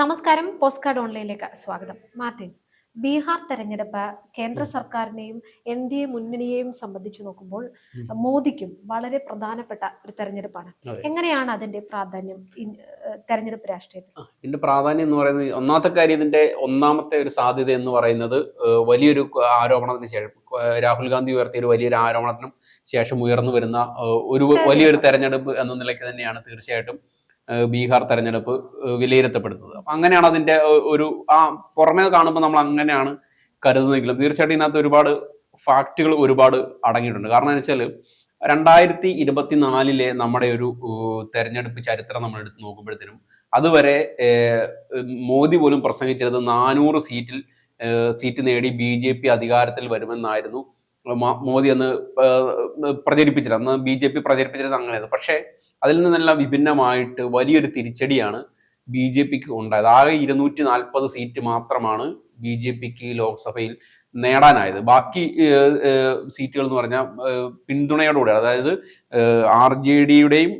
നമസ്കാരം post card ഓൺലൈനിലേക്ക് സ്വാഗതം. Martin Bihar തെരഞ്ഞെടുപ്പ് കേന്ദ്ര സർക്കാരിനെയും എൻ ഡി എ മുന്നണിയെയും സംബന്ധിച്ചു നോക്കുമ്പോൾ മോദിക്കും വളരെ പ്രധാനപ്പെട്ട ഒരു തെരഞ്ഞെടുപ്പാണ്. എങ്ങനെയാണ് അതിന്റെ പ്രാധാന്യം തെരഞ്ഞെടുപ്പ് രാഷ്ട്രീയത്തിൽ? ഇതിന്റെ പ്രാധാന്യം എന്ന് പറയുന്നത് ഒന്നാമത്തെ കാര്യം ഇതിന്റെ ഒന്നാമത്തെ ഒരു സാധ്യത എന്ന് പറയുന്നത് വലിയൊരു ആരോപണത്തിന് ശേഷം രാഹുൽ ഗാന്ധി ഉയർത്തിയ ഒരു വലിയൊരു ആരോപണത്തിനും ശേഷം ഉയർന്നു വരുന്ന ഒരു വലിയൊരു തെരഞ്ഞെടുപ്പ് എന്ന നിലയ്ക്ക് തന്നെയാണ് തീർച്ചയായിട്ടും ബീഹാർ തെരഞ്ഞെടുപ്പ് വിലയിരുത്തപ്പെടുന്നത്. അപ്പൊ അങ്ങനെയാണ് അതിന്റെ ഒരു ആ പുറമേ കാണുമ്പോൾ നമ്മൾ അങ്ങനെയാണ് കരുതുന്നതെങ്കിലും തീർച്ചയായിട്ടും ഇതിനകത്ത് ഒരുപാട് ഫാക്റ്റുകൾ ഒരുപാട് അടങ്ങിയിട്ടുണ്ട്. കാരണം എന്ന് വെച്ചാൽ രണ്ടായിരത്തി ഇരുപത്തിനാലിലെ നമ്മുടെ ഒരു തെരഞ്ഞെടുപ്പ് ചരിത്രം നമ്മൾ എടുത്ത് നോക്കുമ്പോഴത്തേനും അതുവരെ മോദി പോലും പ്രസംഗിച്ചിരുന്നത് നാനൂറ് സീറ്റിൽ സീറ്റ് നേടി ബി ജെ പി അധികാരത്തിൽ വരുമെന്നായിരുന്നു മോദി അന്ന് പ്രചരിപ്പിച്ചത് അന്ന് ബി ജെ പി പ്രചരിപ്പിച്ചത് അങ്ങനെയായിരുന്നു. പക്ഷേ അതിൽ നിന്നെല്ലാം വിഭിന്നമായിട്ട് വലിയൊരു തിരിച്ചടിയാണ് ബി ജെ പിക്ക് ഉണ്ടായത്. ആകെ ഇരുന്നൂറ്റി നാൽപ്പത് സീറ്റ് മാത്രമാണ് ബി ജെ പിക്ക് ലോക്സഭയിൽ നേടാനായത്. ബാക്കി സീറ്റുകൾ എന്ന് പറഞ്ഞാൽ പിന്തുണയോടുകൂടി അതായത് ആർ ജെ ഡിയുടെയും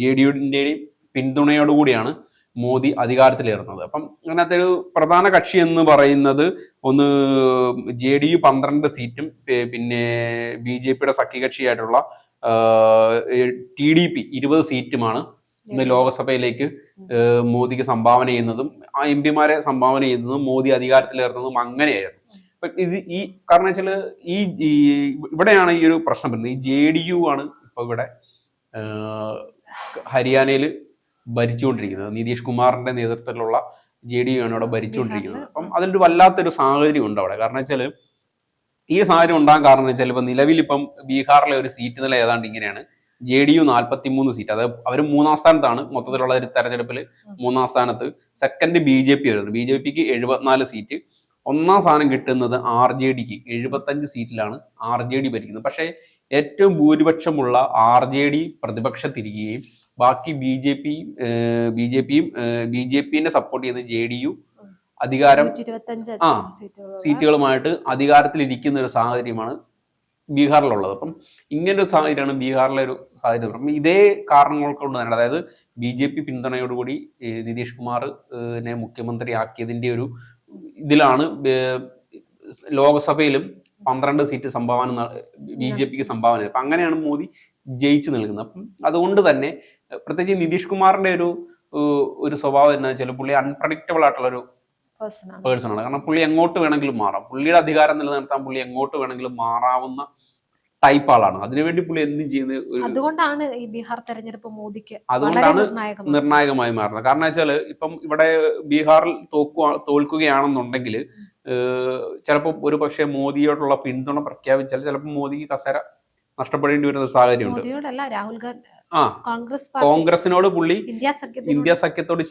ജെ ഡി യുടെയും പിന്തുണയോടുകൂടിയാണ് മോദി അധികാരത്തിലേറുന്നത്. അപ്പം അങ്ങനത്തെ ഒരു പ്രധാന കക്ഷി എന്ന് പറയുന്നത് ഒന്ന് ജെ ഡി യു പന്ത്രണ്ട് സീറ്റും പിന്നെ ബി ജെ പിയുടെ സഖ്യകക്ഷിയായിട്ടുള്ള ടി ഡി പി ഇരുപത് സീറ്റുമാണ് ഇന്ന് ലോക്സഭയിലേക്ക് മോദിക്ക് സംഭാവന ചെയ്യുന്നതും ആ എം പിമാരെ സംഭാവന ചെയ്യുന്നതും മോദി അധികാരത്തിലേറുന്നതും അങ്ങനെയായിരുന്നു. അപ്പൊ ഇത് ഈ കാരണം വെച്ചാൽ ഈ ഇവിടെയാണ് ഈ ഒരു പ്രശ്നം വരുന്നത്. ഈ ജെ ഡി യു ആണ് ഇപ്പൊ ഇവിടെ ഹരിയാനയിൽ ഭരിച്ചുകൊണ്ടിരിക്കുന്നത്. നിതീഷ് കുമാറിന്റെ നേതൃത്വത്തിലുള്ള ജെ ഡി യു ആണ് ഇവിടെ ഭരിച്ചുകൊണ്ടിരിക്കുന്നത്. അപ്പം അതിലൊരു വല്ലാത്തൊരു സാഹചര്യം ഉണ്ട് അവിടെ. കാരണം വെച്ചാൽ ഈ സാഹചര്യം ഉണ്ടാകാൻ കാരണം വെച്ചാൽ ഇപ്പൊ നിലവിൽ ഇപ്പം ബീഹാറിലെ ഒരു സീറ്റ് നില ഏതാണ്ട് ഇങ്ങനെയാണ്. ജെ ഡി യു നാൽപ്പത്തി മൂന്ന് സീറ്റ്. അതായത് അവർ മൂന്നാം സ്ഥാനത്താണ് മൊത്തത്തിലുള്ള ഒരു തെരഞ്ഞെടുപ്പിൽ മൂന്നാം സ്ഥാനത്ത്. സെക്കൻഡ് ബി ജെ പി വരുന്നത് ബി ജെ പിക്ക് എഴുപത്തിനാല് സീറ്റ്. ഒന്നാം സ്ഥാനം കിട്ടുന്നത് ആർ ജെ ഡിക്ക്. എഴുപത്തഞ്ച് സീറ്റിലാണ് ആർ ജെ ഡി ഭരിക്കുന്നത്. പക്ഷേ ഏറ്റവും ഭൂരിപക്ഷമുള്ള ആർ ജെ ഡി പ്രതിപക്ഷത്തിരിക്കുകയും ബാക്കി B J P B J പിയും ബി ജെ പിനെ സപ്പോർട്ട് ചെയ്യുന്ന ജെ ഡി യു അധികാരം ആ, സീറ്റുകളുമായിട്ട് അധികാരത്തിലിരിക്കുന്ന ഒരു സാഹചര്യമാണ് ബീഹാറിലുള്ളത്. അപ്പം ഇങ്ങനെ ഒരു സാഹചര്യമാണ് ബീഹാറിലെ ഒരു സാഹചര്യം. അപ്പം ഇതേ കാരണങ്ങൾ കൊണ്ട് തന്നെ അതായത് ബി ജെ പി പിന്തുണയോടുകൂടി നിതീഷ് കുമാറിനെ മുഖ്യമന്ത്രിയാക്കിയതിന്റെ ഒരു ഇതിലാണ് ലോക്സഭയിലും പന്ത്രണ്ട് സീറ്റ് സംഭാവന ബി ജെ പിക്ക് സംഭാവന. അപ്പം അങ്ങനെയാണ് മോദി ജയിച്ചു നിൽക്കുന്നത്. അപ്പം അതുകൊണ്ട് തന്നെ പ്രത്യേകിച്ച് നിതീഷ് കുമാറിന്റെ ഒരു ഒരു സ്വഭാവം എന്താ വെച്ചാൽ പുള്ളി അൺപ്രഡിക്റ്റബിൾ ആയിട്ടുള്ള ഒരു പേഴ്സൺ ആണ്. കാരണം പുള്ളി എങ്ങോട്ട് വേണമെങ്കിലും മാറാം. പുള്ളിയുടെ അധികാരം നിലനിർത്താൻ പുള്ളി എങ്ങോട്ട് വേണമെങ്കിലും മാറാവുന്ന ടൈപ്പ് ആളാണ്. അതിനുവേണ്ടി പുള്ളി എന്തും ചെയ്യുന്ന അതുകൊണ്ടാണ് ഈ ബീഹാർ തെരഞ്ഞെടുപ്പ് മോദിക്ക് അതുകൊണ്ടാണ് നിർണായകമായി. മാറുന്നത്. കാരണം വെച്ചാൽ ഇപ്പം ഇവിടെ ബീഹാറിൽ തോക്കുക തോൽക്കുകയാണെന്നുണ്ടെങ്കിൽ ചിലപ്പോൾ ഒരു പക്ഷേ മോദിയോടുള്ള പിന്തുണ പ്രഖ്യാപിച്ചാൽ ചിലപ്പോൾ മോദിക്ക് കസേര നഷ്ടപ്പെടേണ്ടി വരുന്ന സാഹചര്യം സാഹചര്യമുണ്ട്. രാഹുൽ ഗാന്ധി ആ കോൺഗ്രസ് കോൺഗ്രസിനോട് പുള്ളി ഇന്ത്യ സഖ്യത്തോട്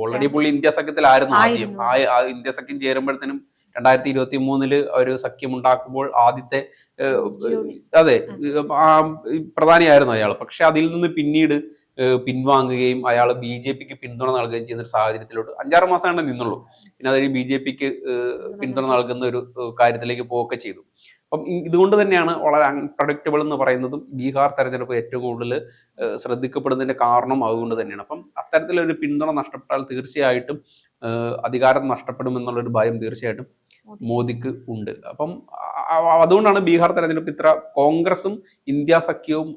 ഓൾറെഡി പുള്ളി ഇന്ത്യ സഖ്യത്തിലായിരുന്നു ആദ്യം. ആ ഇന്ത്യ സഖ്യം ചേരുമ്പോഴത്തേനും രണ്ടായിരത്തി ഇരുപത്തി മൂന്നിൽ ഒരു സഖ്യം ഉണ്ടാക്കുമ്പോൾ ആദ്യത്തെ അതെ പ്രധാനിയായിരുന്നു അയാൾ. പക്ഷെ അതിൽ നിന്ന് പിന്നീട് പിൻവാങ്ങുകയും അയാൾ ബി ജെ പിക്ക് പിന്തുണ നൽകുകയും ചെയ്യുന്ന ഒരു സാഹചര്യത്തിലോട്ട് അഞ്ചാറ് മാസമാണ് നിന്നുള്ളൂ. പിന്നെ അത് ബി ജെ പിക്ക് പിന്തുണ നൽകുന്ന ഒരു കാര്യത്തിലേക്ക് പോവുകയൊക്കെ ചെയ്തു. അപ്പം ഇതുകൊണ്ട് തന്നെയാണ് വളരെ അൺപ്രഡിക്റ്റബിൾ എന്ന് പറയുന്നതും ബീഹാർ തെരഞ്ഞെടുപ്പ് ഏറ്റവും കൂടുതൽ ശ്രദ്ധിക്കപ്പെടുന്നതിന്റെ കാരണം അതുകൊണ്ട് തന്നെയാണ്. അപ്പം അത്തരത്തിലൊരു പിന്തുണ നഷ്ടപ്പെട്ടാൽ തീർച്ചയായിട്ടും അധികാരം നഷ്ടപ്പെടുമെന്നുള്ളൊരു ഭയം തീർച്ചയായിട്ടും. മോദിക്ക്. ഉണ്ട്. അപ്പം അതുകൊണ്ടാണ് ബീഹാർ തെരഞ്ഞെടുപ്പ് ഇത്ര കോൺഗ്രസും ഇന്ത്യ സഖ്യവും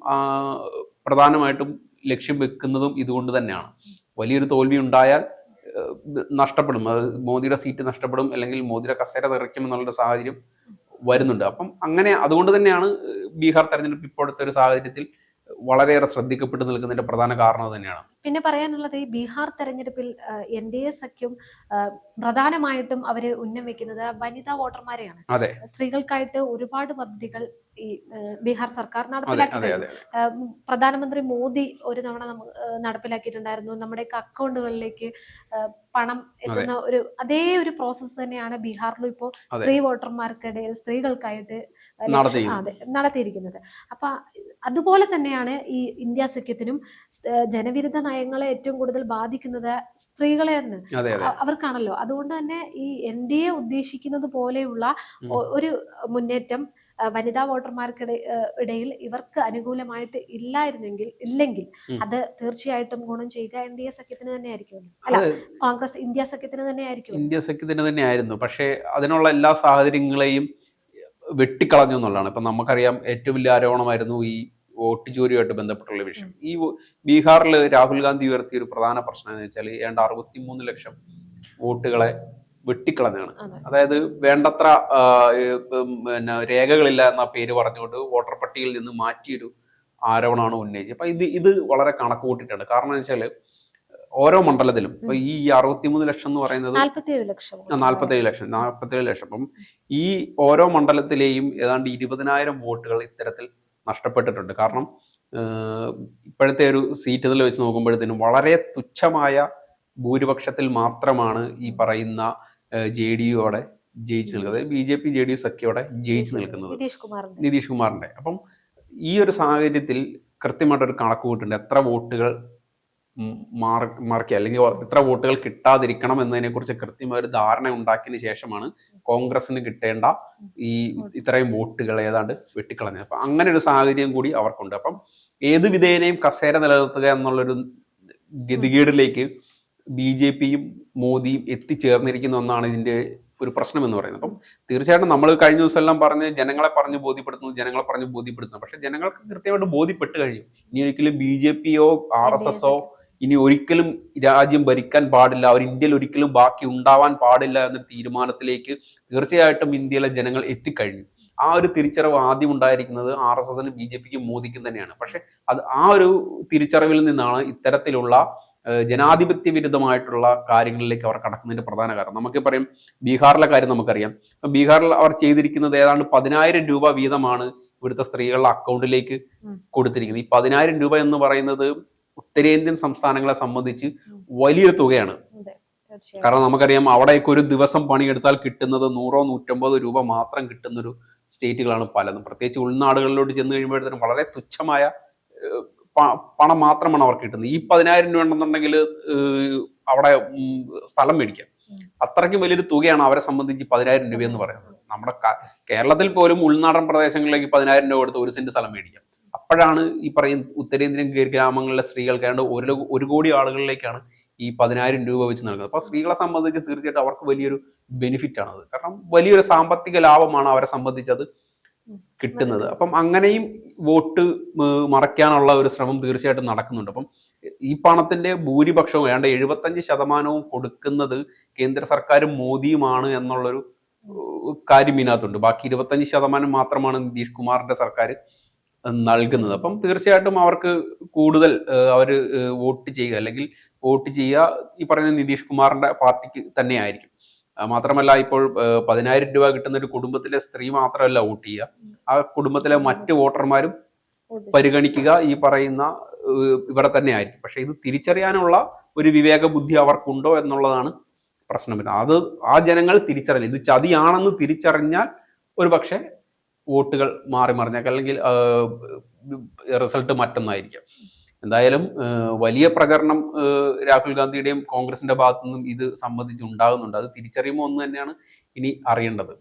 പ്രധാനമായിട്ടും ലക്ഷ്യം വെക്കുന്നതും ഇതുകൊണ്ട് തന്നെയാണ്. വലിയൊരു തോൽവി ഉണ്ടായാൽ നഷ്ടപ്പെടും. അത് മോദിയുടെ സീറ്റ് നഷ്ടപ്പെടും അല്ലെങ്കിൽ മോദിയുടെ കസേര തെറിക്കും എന്നുള്ളൊരു സാഹചര്യം വരുന്നുണ്ട്. അപ്പം അങ്ങനെ അതുകൊണ്ട് തന്നെയാണ് ബീഹാർ തെരഞ്ഞെടുപ്പ് ഇപ്പോഴത്തെ ഒരു സാഹചര്യത്തിൽ വളരെയേറെ ശ്രദ്ധിക്കപ്പെട്ടു നിൽക്കുന്നതിന്റെ പ്രധാന കാരണം തന്നെയാണ്. പിന്നെ പറയാനുള്ളത് ഈ ബീഹാർ തെരഞ്ഞെടുപ്പിൽ എൻ ഡി എ സഖ്യം പ്രധാനമായിട്ടും അവർ ഉന്നം വെക്കുന്നത് വനിതാ വോട്ടർമാരെയാണ്. സ്ത്രീകൾക്കായിട്ട് ഒരുപാട് പദ്ധതികൾ ഈ ബീഹാർ സർക്കാർ അതെ നടപ്പിലാക്കി അതെ കഴിഞ്ഞു. അതെ. ആ, ഉം, പ്രധാനമന്ത്രി മോദി ഒരു തവണ നടപ്പിലാക്കിയിട്ടുണ്ടായിരുന്നു. നമ്മുടെയൊക്കെ അക്കൗണ്ടുകളിലേക്ക് പണം എത്തുന്ന ഒരു അതേ ഒരു പ്രോസസ്സ് തന്നെയാണ് ബീഹാറിലും ഇപ്പോൾ സ്ത്രീ വോട്ടർമാർക്കിടയിൽ സ്ത്രീകൾക്കായിട്ട്. അതെ നടത്തിയിരിക്കുന്നത്. അപ്പൊ അതുപോലെ തന്നെയാണ് ഈ ഇന്ത്യ സഖ്യത്തിനും ജനവിരുദ്ധ നയങ്ങളെ ഏറ്റവും കൂടുതൽ ബാധിക്കുന്നത് സ്ത്രീകളെ അതെ അവർക്കാണല്ലോ. അതുകൊണ്ട് തന്നെ ഈ എൻ ഡി എ ഉദ്ദേശിക്കുന്നത് പോലെയുള്ള ഒരു മുന്നേറ്റം വനിതാ വോട്ടർമാർക്കിട ഇടയിൽ ഇവർക്ക് അനുകൂലമായിട്ട് ഇല്ലായിരുന്നെങ്കിൽ ഇല്ലെങ്കിൽ അത് തീർച്ചയായിട്ടും ഗുണം ചെയ്യുക എൻ ഡി എ സഖ്യത്തിന് തന്നെ ആയിരിക്കുമല്ലോ അല്ല കോൺഗ്രസ് ഇന്ത്യ സഖ്യത്തിന് തന്നെ ആയിരിക്കും ഇന്ത്യ സഖ്യത്തിന് തന്നെ ആയിരുന്നു പക്ഷേ അതിനുള്ള എല്ലാ സാഹചര്യങ്ങളെയും വെട്ടിക്കളഞ്ഞു എന്നുള്ളതാണ്. ഇപ്പം നമുക്കറിയാം ഏറ്റവും വലിയ ആരോപണമായിരുന്നു ഈ വോട്ട് ചോരിയുമായിട്ട് ബന്ധപ്പെട്ടുള്ള വിഷയം. ഈ ബീഹാറിൽ രാഹുൽ ഗാന്ധി ഉയർത്തിയ ഒരു പ്രധാന പ്രശ്നം എന്ന് വെച്ചാൽ ഏതാണ്ട് അറുപത്തിമൂന്ന് ലക്ഷം വോട്ടുകളെ വെട്ടിക്കളഞ്ഞാണ് അതായത് വേണ്ടത്ര പിന്നെ രേഖകളില്ല എന്ന പേര് പറഞ്ഞുകൊണ്ട് വോട്ടർ പട്ടികയിൽ നിന്ന് മാറ്റിയൊരു ആരോപണമാണ് ഉന്നയിച്ചത്. അപ്പൊ ഇത് ഇത് വളരെ കണക്ക് കൂട്ടിയിട്ടുണ്ട് കാരണം എന്ന് വെച്ചാൽ ഓരോ മണ്ഡലത്തിലും ഇപ്പൊ ഈ അറുപത്തിമൂന്ന് ലക്ഷം എന്ന് പറയുന്നത് നാല്പത്തിയേഴ് ലക്ഷം. നാൽപ്പത്തേഴ് ലക്ഷം. അപ്പം ഈ ഓരോ മണ്ഡലത്തിലെയും ഏതാണ്ട് ഇരുപതിനായിരം വോട്ടുകൾ ഇത്തരത്തിൽ നഷ്ടപ്പെട്ടിട്ടുണ്ട്. കാരണം ഇപ്പോഴത്തെ ഒരു സീറ്റ് നില വെച്ച് നോക്കുമ്പോഴത്തേനും വളരെ തുച്ഛമായ ഭൂരിപക്ഷത്തിൽ മാത്രമാണ് ഈ പറയുന്ന ജെ ഡി യുയോടെ ജയിച്ചു നിൽക്കുന്നത്. B J P J D U സഖ്യയോടെ ജയിച്ചു നിൽക്കുന്നത് നിതീഷ് കുമാറിന്റെ. അപ്പം ഈ ഒരു സാഹചര്യത്തിൽ കൃത്യമായിട്ടൊരു കണക്ക് കൂട്ടുണ്ട് എത്ര വോട്ടുകൾ മാർക്ക് അല്ലെങ്കിൽ എത്ര വോട്ടുകൾ കിട്ടാതിരിക്കണം എന്നതിനെ കുറിച്ച് കൃത്യമായ ഒരു ധാരണ ഉണ്ടാക്കിയതിന് ശേഷമാണ് കോൺഗ്രസിന് കിട്ടേണ്ട ഈ ഇത്രയും വോട്ടുകൾ ഏതാണ്ട് വെട്ടിക്കളഞ്ഞത്. അപ്പൊ അങ്ങനെ ഒരു സാഹചര്യം കൂടി അവർക്കുണ്ട്. അപ്പം ഏത് വിധേനയും കസേര നിലനിർത്തുക എന്നുള്ളൊരു ഗതികേടിലേക്ക് ബി ജെ പിയും മോദിയും എത്തിച്ചേർന്നിരിക്കുന്ന ഒന്നാണ് ഇതിന്റെ ഒരു പ്രശ്നം എന്ന് പറയുന്നത്. അപ്പം തീർച്ചയായിട്ടും നമ്മൾ കഴിഞ്ഞ ദിവസം എല്ലാം പറഞ്ഞ് ജനങ്ങളെ പറഞ്ഞ് ബോധ്യപ്പെടുത്തുന്നു ജനങ്ങളെ പറഞ്ഞ് ബോധ്യപ്പെടുത്തുന്നു. പക്ഷെ ജനങ്ങൾക്ക് കൃത്യമായിട്ട് ബോധ്യപ്പെട്ട് കഴിഞ്ഞു. ഇനി ഒരിക്കലും ബി ജെ പിയോ ആർ എസ് എസോ ഇനി ഒരിക്കലും രാജ്യം ഭരിക്കാൻ പാടില്ല അവർ ഇന്ത്യയിൽ ഒരിക്കലും ബാക്കി ഉണ്ടാവാൻ പാടില്ല എന്ന തീരുമാനത്തിലേക്ക് തീർച്ചയായിട്ടും ഇന്ത്യയിലെ ജനങ്ങൾ എത്തിക്കഴിഞ്ഞു. ആ ഒരു തിരിച്ചറിവ് ആദ്യം ഉണ്ടായിരിക്കുന്നത് ആർ എസ് എസിനും ബി ജെ പിക്കും മോദിക്കും തന്നെയാണ്. പക്ഷെ അത് ആ ഒരു തിരിച്ചറിവിൽ നിന്നാണ് ഇത്തരത്തിലുള്ള ജനാധിപത്യ വിരുദ്ധമായിട്ടുള്ള കാര്യങ്ങളിലേക്ക് അവർ കടക്കുന്നതിന്റെ പ്രധാന കാരണം. നമുക്ക് പറയും ബീഹാറിലെ കാര്യം നമുക്കറിയാം. ബീഹാറിൽ അവർ ചെയ്തിരിക്കുന്നത് ഏതാണ്ട് പതിനായിരം രൂപ വീതമാണ് ഇവിടുത്തെ സ്ത്രീകളുടെ അക്കൗണ്ടിലേക്ക്. കൊടുത്തിരിക്കുന്നത്. ഈ പതിനായിരം രൂപ എന്ന് പറയുന്നത് ഉത്തരേന്ത്യൻ സംസ്ഥാനങ്ങളെ സംബന്ധിച്ച് വലിയൊരു തുകയാണ്. കാരണം നമുക്കറിയാം അവിടേക്ക് ഒരു ദിവസം പണിയെടുത്താൽ കിട്ടുന്നത് നൂറോ നൂറ്റമ്പതോ രൂപ മാത്രം കിട്ടുന്ന ഒരു സ്റ്റേറ്റുകളാണ് പലതും. പ്രത്യേകിച്ച് ഉൾനാടുകളിലോട്ട് ചെന്ന് കഴിയുമ്പോഴത്തേനും വളരെ തുച്ഛമായ പണം മാത്രമാണ് അവർക്ക് കിട്ടുന്നത്. ഈ പതിനായിരം രൂപ ഉണ്ടെന്നുണ്ടെങ്കിൽ അവിടെ സ്ഥലം മേടിക്കാം. അത്രയ്ക്കും വലിയൊരു തുകയാണ് അവരെ സംബന്ധിച്ച് പതിനായിരം രൂപ എന്ന് പറയുന്നത്. നമ്മുടെ കേരളത്തിൽ പോലും ഉൾനാടൻ പ്രദേശങ്ങളിലേക്ക് പതിനായിരം രൂപ കൊടുത്ത് ഒരു സെന്റ് സ്ഥലം മേടിക്കാം. അപ്പോഴാണ് ഈ പറയുന്ന ഉത്തരേന്ത്യൻ ഗ്രാമങ്ങളിലെ സ്ത്രീകൾക്ക് ഏതാണ്ട് ഒരു ഒരു കോടി ആളുകളിലേക്കാണ് ഈ പതിനായിരം രൂപ വെച്ച് നൽകുന്നത്. അപ്പോൾ സ്ത്രീകളെ സംബന്ധിച്ച് തീർച്ചയായിട്ടും അവർക്ക് വലിയൊരു ബെനിഫിറ്റ് ആണത്. കാരണം വലിയൊരു സാമ്പത്തിക ലാഭമാണ് അവരെ സംബന്ധിച്ചത് കിട്ടുന്നത്. അപ്പം അങ്ങനെയും വോട്ട് മറയ്ക്കാനുള്ള ഒരു ശ്രമം തീർച്ചയായിട്ടും നടക്കുന്നുണ്ട്. അപ്പം ഈ പണത്തിന്റെ ഭൂരിപക്ഷവും ഏതാണ്ട് എഴുപത്തഞ്ച് ശതമാനവും കൊടുക്കുന്നത് കേന്ദ്ര സർക്കാരും മോദിയുമാണ് എന്നുള്ളൊരു കാര്യം ഇതിനകത്തുണ്ട്. ബാക്കി ഇരുപത്തഞ്ച് ശതമാനം മാത്രമാണ് നിതീഷ് കുമാറിന്റെ സർക്കാർ നൽകുന്നത്. അപ്പം തീർച്ചയായിട്ടും അവർക്ക് കൂടുതൽ അവർ വോട്ട് ചെയ്യുക. അല്ലെങ്കിൽ വോട്ട് ചെയ്യുക ഈ പറയുന്ന നിതീഷ് കുമാറിന്റെ പാർട്ടിക്ക് തന്നെയായിരിക്കും. മാത്രമല്ല ഇപ്പോൾ പതിനായിരം രൂപ കിട്ടുന്ന ഒരു കുടുംബത്തിലെ സ്ത്രീ മാത്രമല്ല വോട്ട് ചെയ്യുക. ആ കുടുംബത്തിലെ മറ്റ് വോട്ടർമാരും വോട്ട് പരിഗണിക്കുക ഈ പറയുന്ന ഇവിടെ തന്നെ ആയിരിക്കും പക്ഷെ ഇത് തിരിച്ചറിയാനുള്ള ഒരു വിവേക ബുദ്ധി അവർക്കുണ്ടോ എന്നുള്ളതാണ് പ്രശ്നം അത് ആ ജനങ്ങൾ തിരിച്ചറിഞ്ഞു. ഇത് ചതിയാണെന്ന് തിരിച്ചറിഞ്ഞാൽ ഒരു പക്ഷേ വോട്ടുകൾ മാറി മറിഞ്ഞേക്കാം അല്ലെങ്കിൽ റിസൾട്ട് മറ്റൊന്നായിരിക്കാം എന്തായാലും വലിയ പ്രചരണം രാഹുൽ ഗാന്ധിയുടെയും കോൺഗ്രസിന്റെ ഭാഗത്തു നിന്നും ഇത് സംബന്ധിച്ച് ഉണ്ടാകുന്നുണ്ട്. അത് തിരിച്ചറിയുമോ എന്ന് തന്നെയാണ് ഇനി അറിയേണ്ടത്.